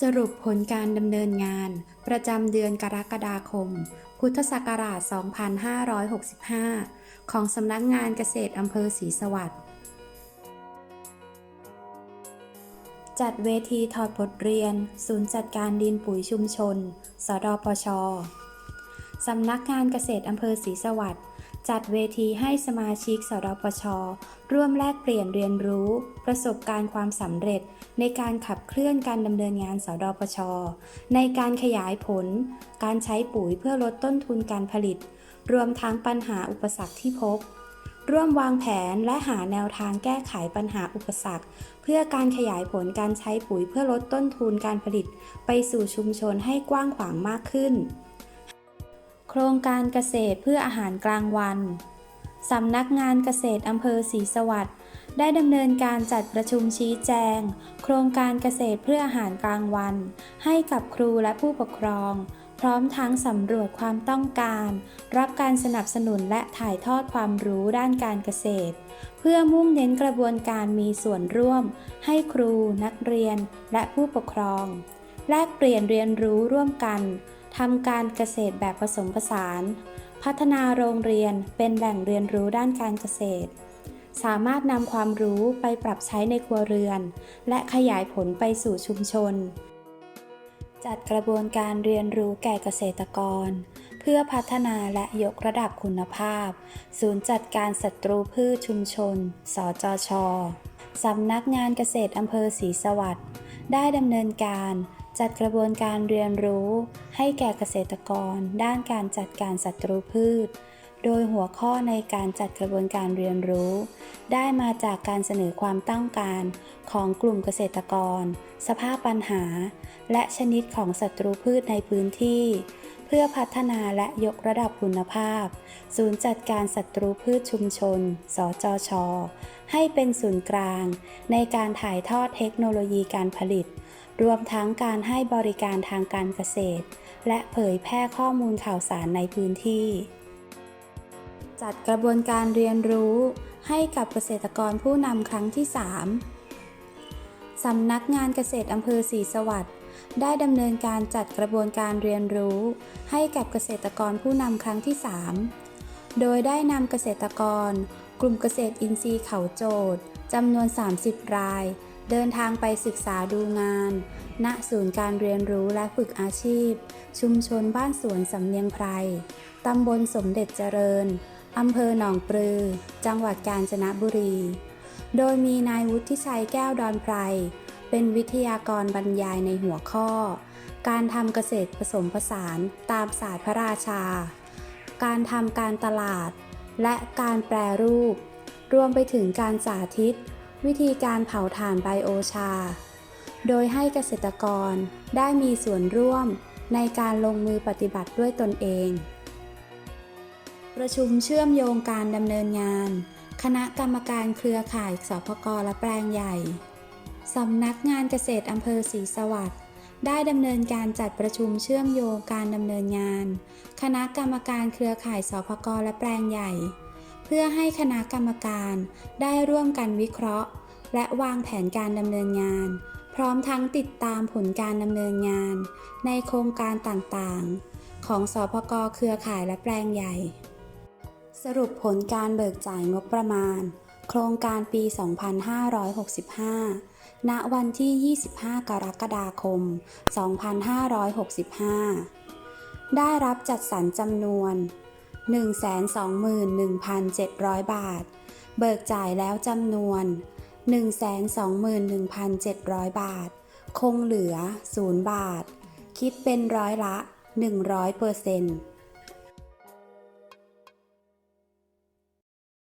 สรุปผลการดำเนินงาน ประจำเดือนกรกฎาคม พุทธศักราช 2565 ของสำนักงานเกษตรอำเภอศรีสวัสดิ์จัดเวทีถอดบทเรียน ศูนย์จัดการดินปุ๋ยชุมชน สดปช สำนักงานเกษตรอำเภอศรีสวัสดิ์ จัดเวทีให้สมาชิกสดปชร่วมแลกเปลี่ยนเรียนรู้ ประสบการณ์ความสำเร็จ ในการขับเคลื่อนการดำเนินงานสดปชในการขยายผล การใช้ปุ๋ยเพื่อลดต้นทุนการผลิต รวมทั้งปัญหาอุปสรรคที่พบ ร่วมวางแผนและหาแนวทางแก้ไขปัญหาอุปสรรค เพื่อการขยายผลการใช้ปุ๋ยเพื่อลดต้นทุนการผลิต ไปสู่ชุมชนให้กว้างขวางมากขึ้น ครงการเกษตรเพื่ออาหารกลางวัน สำนักงานเกษตรอำเภอศรีสวัสดิ์ได้ดำเนินการจัดประชุมชี้แจง โครงการเกษตรเพื่ออาหารกลางวัน ให้กับครูและผู้ปกครอง พร้อมทั้งสำรวจความต้องการ รับการสนับสนุนและถ่ายทอดความรู้ด้านการเกษตร เพื่อมุ่งเน้นกระบวนการมีส่วนร่วม ให้ครู นักเรียน และผู้ปกครอง แลกเปลี่ยนเรียนรู้ร่วมกัน ทำการเกษตรแบบผสมผสาน พัฒนาโรงเรียนเป็นแหล่งเรียนรู้ด้านการเกษตร สามารถนำความรู้ไปปรับใช้ในครัวเรือน และขยายผลไปสู่ชุมชน จัดกระบวนการเรียนรู้แก่เกษตรกร เพื่อพัฒนาและยกระดับคุณภาพ ศูนย์จัดการศัตรูพืชชุมชน สจชสำนักงานเกษตรอำเภอศรีสวัสดิ์ได้ดำเนินการ จัดกระบวนการเรียนรู้ให้แก่เกษตรกร ด้านการจัดการศัตรูพืช โดยหัวข้อในการจัดกระบวนการเรียนรู้ ได้มาจากการเสนอความต้องการของกลุ่มเกษตรกร สภาพปัญหา และชนิดของศัตรูพืชในพื้นที่ เพื่อพัฒนาและยกระดับคุณภาพ ศูนย์จัดการศัตรูพืชชุมชน สจช ให้เป็นศูนย์กลาง ในการถ่ายทอดเทคโนโลยีการผลิต รวมทั้งการให้บริการทางการเกษตร และเผยแพร่ข้อมูลข่าวสารในพื้นที่ จัดกระบวนการเรียนรู้ให้กับเกษตรกรผู้นำครั้งที่ 3สำนักงานเกษตรอำเภอศรีสวัสดิ์ ได้ดำเนินการจัดกระบวนการเรียนรู้ ให้กับเกษตรกรผู้นำครั้งที่ 3 โดยได้นำเกษตรกร กลุ่มเกษตรอินทรีย์เขาโจทย์จำนวน 30 ราย เดินทางไปศึกษาดูงาน ณศูนย์การเรียนรู้และฝึกอาชีพ ชุมชนบ้านสวนสำเนียงไพรตำบลสมเด็จเจริญอำเภอหนองปลือ จังหวัดกาญจนบุรี โดยมีนายวุฒิชัยแก้วดอนไพร เป็นวิทยากรบรรยายในหัวข้อ การทำเกษตรผสมผสานตามศาสตร์พระราชา การทำการตลาด และการแปรรูป รวมไปถึงการสาธิต วิธีการเผาถ่านไบโอชา โดยให้เกษตรกรได้มีส่วนร่วมในการลงมือปฏิบัติด้วยตนเอง ประชุมเชื่อมโยงการดำเนินงาน คณะกรรมการเครือข่ายสพกและแปลงใหญ่ สำนักงานเกษตรอำเภอศรีสวัสดิ์ได้ดำเนินการจัดประชุมเชื่อมโยงการดำเนินงาน คณะกรรมการเครือข่ายสพกและแปลงใหญ่ เพื่อให้คณะกรรมการได้ร่วมกันวิเคราะห์ และวางแผนการดำเนินงาน พร้อมทั้งติดตามผลการดำเนินงาน ในโครงการต่างๆ ของสพกเครือข่ายและแปลงใหญ่ สรุปผลการเบิกจ่ายงบประมาณ โครงการปี 2565 ณวันที่ 25 กรกฎาคม 2565 ได้รับจัดสรรจำนวน 121,700 บาท เบิกจ่ายแล้วจำนวน 121,700 บาท คงเหลือ 0 บาท คิดเป็นร้อยละ 100%เปอร์เซ็นต์